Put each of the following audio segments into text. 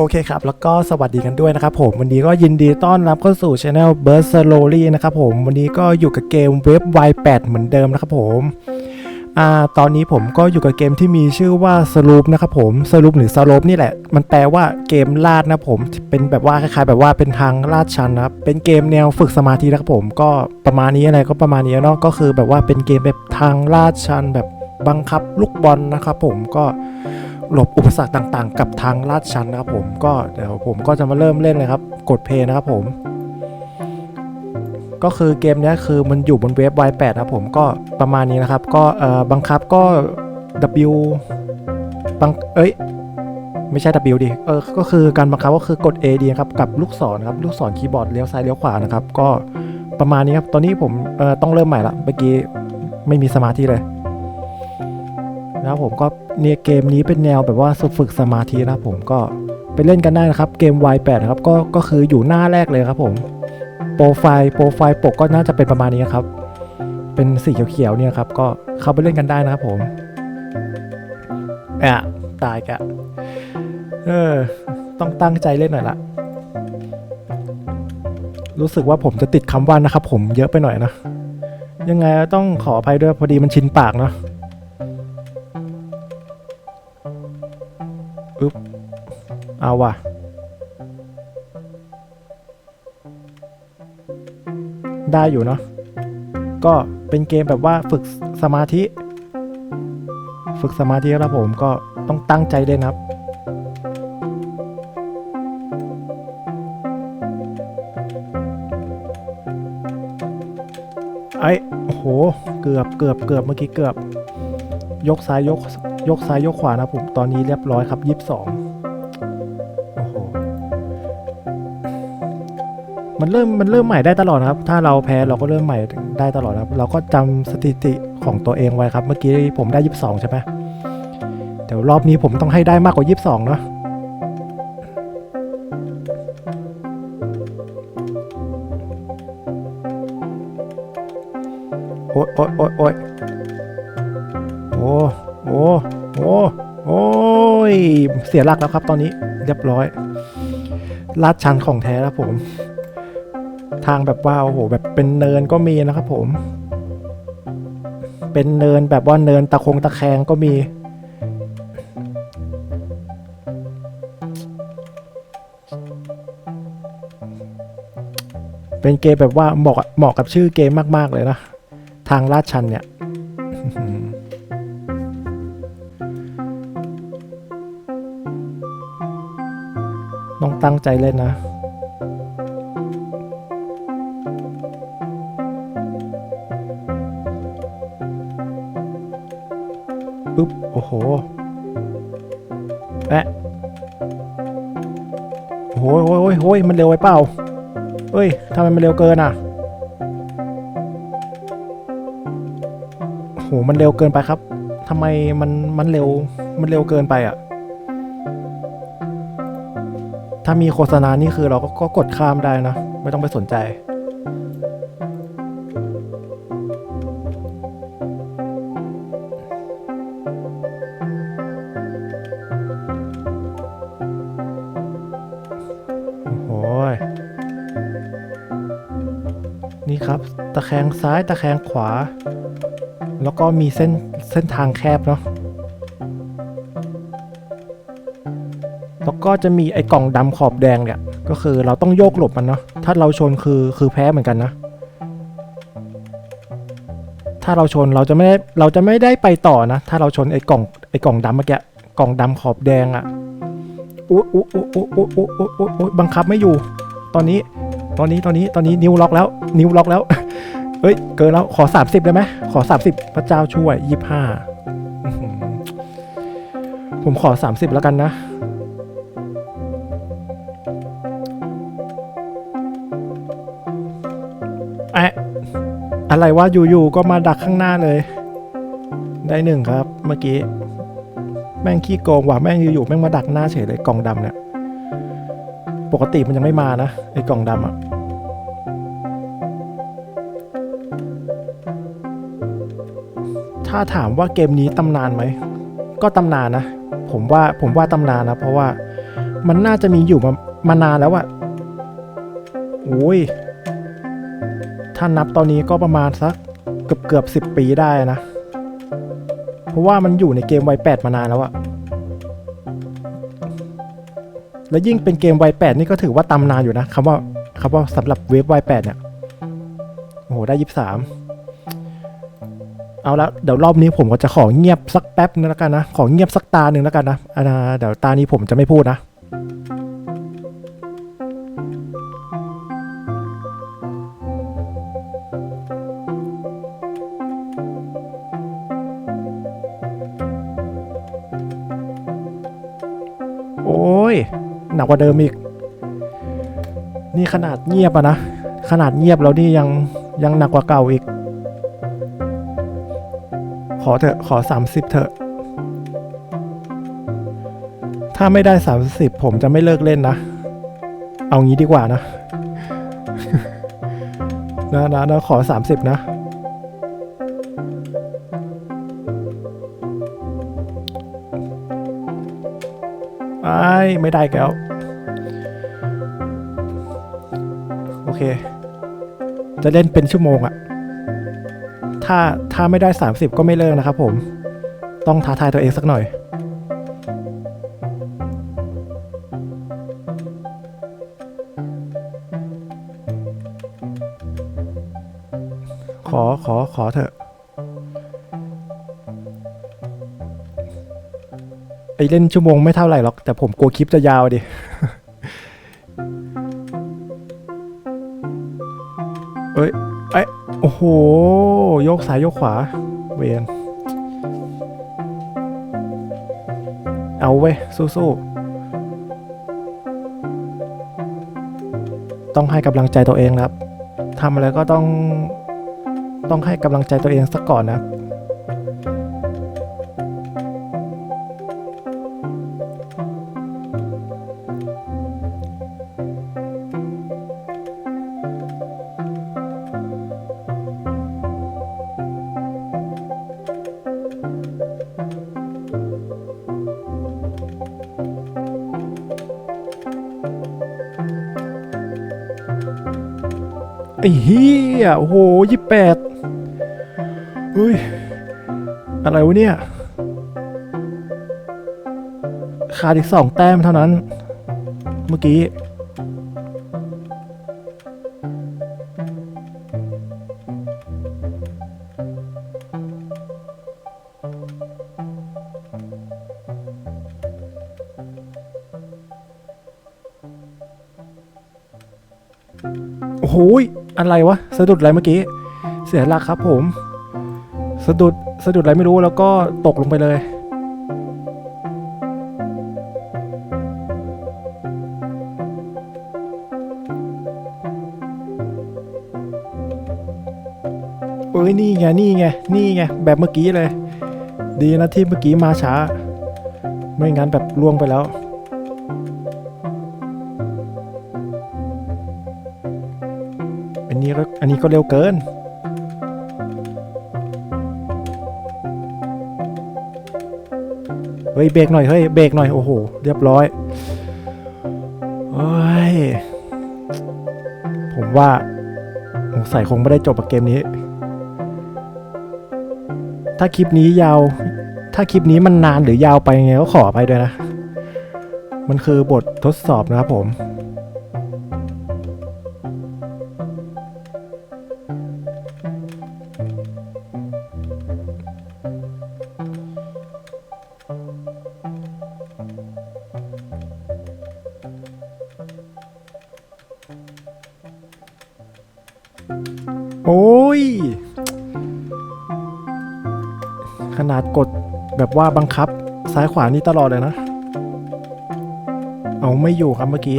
โอเคครับ แล้วก็สวัสดีกันด้วยนะครับผมวันนี้ก็ยินดีต้อนรับเข้าสู่ช anel b u r s t l o w l y นะครับผมวันนี้ก็อยู่กับเกมเว็บ Y8 เหมือนเดิมนะครับผมอ่าตอนนี้ผมก็อยู่กับเกมที่มีชื่อว่า Sloop นะครับผม Sloop หรือ Slope นี่แหละ มันแปลว่าเกมลาดนะผมเป็นแบบว่าคล้ายๆ แบบว่าเป็นทางลาดชันนะครับเป็นเกมแนวฝึกสมาธินะครับผมก็ประมาณนี้อะไรก็ประมาณนี้เนาะก็คือแบบว่าเป็นเกมแบบทางลาดชันแบบบังคับลูกบอลนะครับผมก็ หลบอุปสรรคต่างๆ กับทางลาดชันนะครับผมก็เดี๋ยวผมก็จะมาเริ่มเล่นเลยครับ กดเพย์นะครับผม ก็คือเกมนี้คือมันอยู่บนเว็บ Y8 นะครับผมก็ประมาณนี้นะครับ ก็เอ่อบังคับก็ W บังเอ้ยไม่ใช่ W ดิเออก็คือการบังคับก็คือกด A ดีครับกับลูกศรนะครับลูกศรคีย์บอร์ดเลี้ยวซ้ายเลี้ยวขวานะครับ ก็ประมาณนี้ครับตอนนี้ผมเอ่อต้องเริ่มใหม่ละเมื่อกี้ไม่มีสมาธิเลย นะครับผมก็เนี่ยเกมนี้เป็นแนวแบบว่าฝึกสมาธินะครับผมก็ไปเล่นกันได้นะครับ เกม Y8 นะครับก็ก็คืออยู่หน้าแรกเลยครับผมโปรไฟล์โปรไฟล์ปกก็น่าจะเป็นประมาณนี้ครับ เป็นสีเขียวๆเนี่ยครับก็เข้าไปเล่นกันได้นะครับผมแอะตายกะเออต้องตั้งใจเล่นหน่อยละรู้สึกว่าผมจะติดคำว่านะครับผมเยอะไปหน่อยนะยังไงต้องขออภัยด้วยพอดีมันชินปากเนาะ เอาว่ะ ได้อยู่เนาะ ก็เป็นเกมแบบว่าฝึกสมาธิ ฝึกสมาธิครับผมก็ต้องตั้งใจเลยนครับไอ้โห เกือบเกือบเกือบเมื่อกี้เกือบ ยกซ้ายยกยกซ้ายยกขวานะผม ตอนนี้เรียบร้อยครับยิบสอง มันเริ่มมันเริ่มใหม่ได้ตลอดครับ ถ้าเราแพ้เราก็เริ่มใหม่ได้ตลอดครับ เราก็จำสถิติของตัวเองไว้ครับ เมื่อกี้ผมได้ยี่สิบสองใช่ไหมเดี๋ยวรอบนี้ผมต้องให้ได้มากกว่ายี่สิบสองเนาะโอ๊ยโอ๊ยโอ๊ยโอ๊ยโอ้โอ้โอ้โอ้ยเสียหลักแล้วครับตอนนี้เรียบร้อยลาดชันของแท้แล้วผม ทางแบบว่าโอ้โหแบบเป็นเนินก็มีนะครับผม เป็นเนินแบบว่าเนินตะคงตะแคงก็มีเป็นเกมแบบว่าเหมาะเหมาะกับชื่อเกมมากๆเลยนะ ทางลาดชันเนี่ย ต้องตั้งใจเล่นนะ โอ้โหแอะโอ้โหโอ้ยโอ้ยโอ้ยมันเร็วไปเปล่าเอ้ยทำไมมันเร็วเกินอะโอ้โหมันเร็วเกินไปครับทำไมมันมันเร็วมันเร็วเกินไปอะ ถ้ามีโฆษณานี่คือเราก็ก็กดข้ามได้นะ ไม่ต้องไปสนใจ แคงซ้ายตะแคงขวา แล้วก็มีเส้นเส้นทางแคบเนาะแล้วก็จะมีไอ้กล่องดำขอบแดงเนี่ย ก็คือเราต้องโยกหลบมันเนาะถ้าเราชนคือคือแพ้เหมือนกันนะ ถ้าเราชนเราจะไม่ได้เราจะไม่ได้ไปต่อนะ ถ้าเราชนไอ้กล่องไอ้กล่องดำเมื่อกี้กล่องดำขอบแดงอะ่ะโอุ๊ยอุ๊ยอุ๊ยอุ๊ยอุ๊ยอุ๊ยอุ๊ยบังคับไม่อยู่ ตอนนี้ตอนนี้ตอนนี้ตอนนี้นิ้วล็อกแล้ว นิ้วล็อกแล้ว เอ้ย เกินแล้ว ขอ 30ได้ไหมขอ 30 พระเจ้าช่วย 25อื้อหือผมขอ 30 แล้วกันนะ แอะ อะไรวะอยู่ๆก็มาดักข้างหน้าเลย ได้หนึ่งครับ เมื่อกี้ แม่งขี้โกงว่ะ แม่งอยู่ๆแม่งมาดักหน้าเฉยเลยกล่องดำเนี่ย ปกติมันยังไม่มานะ ไอ้กล่องดำอะ ถ้าถามว่าเกมนี้ตำนานไหม ก็ตำนานนะ ผมว่าผมว่าตำนานนะ เพราะว่ามันน่าจะมีอยู่มามานานแล้วอะโอ้ย ถ้านับตอนนี้ก็ประมาณสักเกือบเกือบสิบปีได้นะ เพราะว่ามันอยู่ในเกมวัยแปดมานานแล้วอะแล้วยิ่งเป็นเกมวัยแปดนี่ก็ถือว่าตำนานอยู่นะคำว่าคำว่าสำหรับเวฟวัยแปดเนี่ย โอ้โห ได้ยี่สาม เอาละเดี๋ยวรอบนี้ผมก็จะขอเงียบสักแป๊บนึงแล้วกันนะ ขอเงียบสักตาหนึ่งแล้วกันนะอ่าเดี๋ยวตานี้ผมจะไม่พูดนะโอ้ยหนักกว่าเดิมอีก นี่ขนาดเงียบอะนะ ขนาดเงียบแล้วนี่ยังยังหนักกว่าเก่าอีก อเถอะขอ 30 เถอะ ถ้าไม่ได้ 30 ผมจะไม่เลิกเล่นนะ เอางี้ดีกว่านะ นะนะนะขอ 30 นะ ไอ้ ไม่ได้แก้ว โอเค จะเล่นเป็นชั่วโมงอะ ถ้าถ้าไม่ได้ 30 ก็ไม่เลิกนะครับผม ต้องท้าทายตัวเองสักหน่อย ขอขอขอเถอะไอเล่นชั่วโมงไม่เท่าไหร่หรอก แต่ผมกลัวคลิปจะยาวดิเอ้ยเอ้ย โอ้โหโยกซ้ายโยกขวา เวนเอาเว้ยสู้ๆ ต้องให้กำลังใจตัวเองนะครับทำอะไรก็ต้อง ต้องให้กำลังใจตัวเองสักก่อนนะครับ ไอ้เฮียโอ้โหยี่แปดเฮ้ย อะไรวะเนี่ย ขาดอีกสองแต้มเท่านั้น เมื่อกี้โอ้ย อะไรวะสะดุดอะไรเมื่อกี้ เสียหลักครับผม สะดุดสะดุดอะไรไม่รู้แล้วก็ตกลงไปเลย เอ้ยนี่ไงนี่ไงนี่ไงแบบเมื่อกี้เลย ดีนะที่เมื่อกี้มาช้า ไม่งั้นแบบล่วงไปแล้ว นี้ก็อันนี้ก็เร็วเกิน เฮ้ยเบรกหน่อยเฮ้ยเบรกหน่อยโอ้โห เรียบร้อยโอ้ยผมว่าสงสัยคงไม่ได้จบกับเกมนี้ ถ้าคลิปนี้ยาว ถ้าคลิปนี้มันนานหรือยาวไปยังไงก็ขอไปด้วยนะ มันคือบททดสอบนะครับผม อ้ย ขนาดกดแบบว่าบังคับ ซ้ายขวานี่ตลอดเลยนะ เอาไม่อยู่ครับเมื่อกี้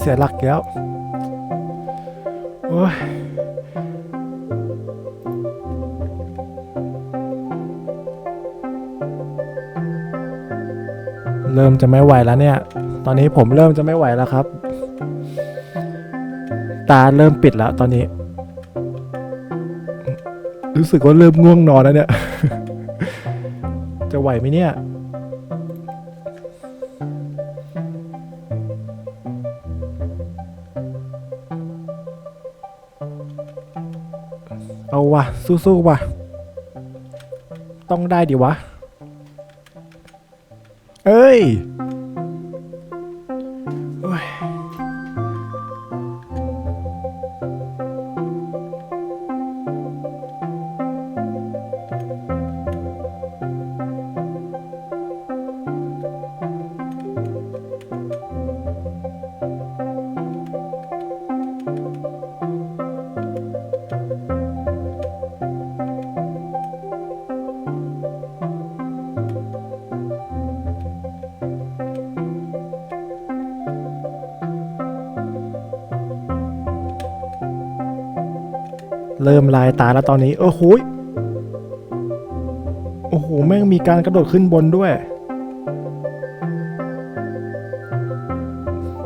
เสียหลักแล้วโอ้ยเริ่มจะไม่ไหวแล้วเนี่ย ตอนนี้ผมเริ่มจะไม่ไหวแล้วครับ ตาเริ่มปิดแล้วตอนนี้ รู้สึกว่าเริ่มง่วงนอนแล้วเนี่ย จะไหวไหมเนี่ย วะสู้ๆวะต้องได้ดิวะ เอ้ย เริ่มลายตาแล้วตอนนี้ โอ้โหยโอ้โห แม่งมีการกระโดดขึ้นบนด้วย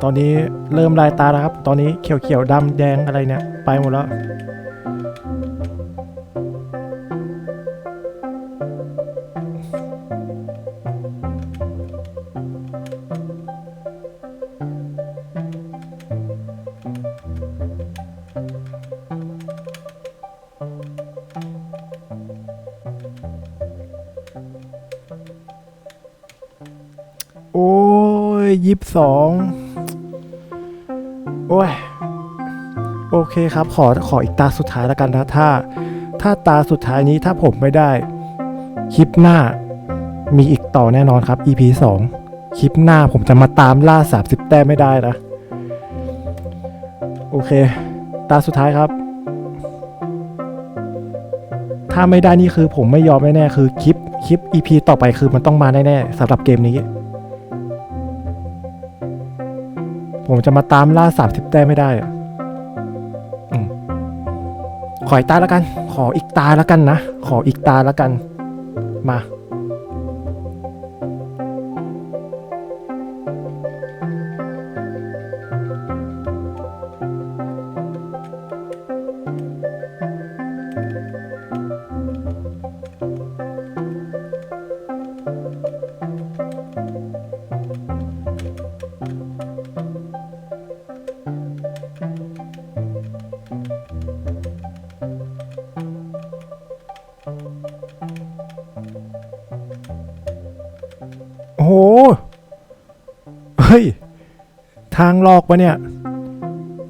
ตอนนี้เริ่มลายตาแล้วครับ ตอนนี้เขียวเขียวดำแดงอะไรเนี่ย ไปหมดแล้ว โยยี่สิบสองโอ้ย โอเคครับ ขอขออีกตาสุดท้ายแล้วกันนะ ถ้า ถ้าตาสุดท้ายนี้ถ้าผมไม่ได้ คลิปหน้า มีอีกต่อแน่นอนครับ EP 2 คลิปหน้าผมจะมาตามล่า 30 แต้มไม่ได้นะ โอเค ตาสุดท้ายครับ ถ้าไม่ได้นี่คือผมไม่ยอมแน่ๆคือคลิปคลิป EP ต่อไปคือมันต้องมาแน่ๆสำหรับเกมนี้ ผมจะมาตามล่าสามสิบแต้มไม่ได้อะขออีกตาแล้วกัน ขออีกตาแล้วกันนะ ขออีกตาแล้วกัน มา โอ้โห เฮ้ย ทางหลอกวะเนี่ย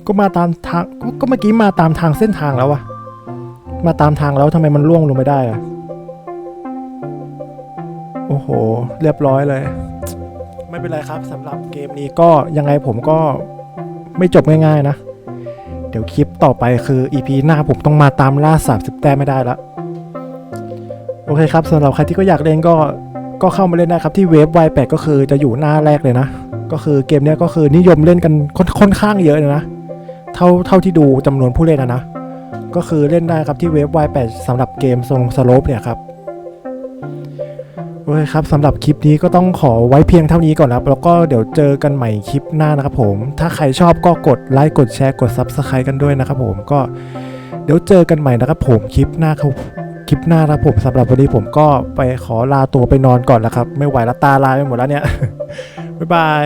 ก็มาตามทางก็ก็เมื่อกี้มาตามทางเส้นทางแล้ววะ มาตามทางแล้วทำไมมันล่วงลงไม่ได้อะโอ้โห เรียบร้อยเลย ไม่เป็นไรครับสำหรับเกมนี้ก็ยังไงผมก็ไม่จบง่ายๆนะ เดี๋ยวคลิปต่อไปคือ EP หน้าผมต้องมาตามล่า30แต้มไม่ได้ละ โอเคครับสำหรับใครที่ก็อยากเล่นก็ ก็เข้ามาเล่นได้ครับที่เว็บ Y8 ก็คือจะอยู่หน้าแรกเลยนะ ก็คือเกมนี้ก็คือนิยมเล่นกันค่อนนข้างเยอะเลยนะ เท่าเท่าที่ดูจำนวนผู้เล่นนะนะ ก็คือเล่นได้ครับที่เว็บ Y8 สำหรับเกมทรงสโลปเนี่ยครับโอเคครับสำหรับคลิปนี้ก็ต้องขอไว้เพียงเท่านี้ก่อนนะครับ แล้วก็เดี๋ยวเจอกันใหม่คลิปหน้านะครับผม ถ้าใครชอบก็กดไลค์กดแชร์กด Subscribe กันด้วยนะครับผมก็เดี๋ยวเจอกันใหม่นะครับผมคลิปหน้าครับ คลิปหน้านะครับผมสำหรับวันนี้ผมก็ไปขอลาตัวไปนอนก่อนแล้วครับ ไม่ไหวแล้วตาลายไปหมดแล้วเนี่ย บ๊ายบาย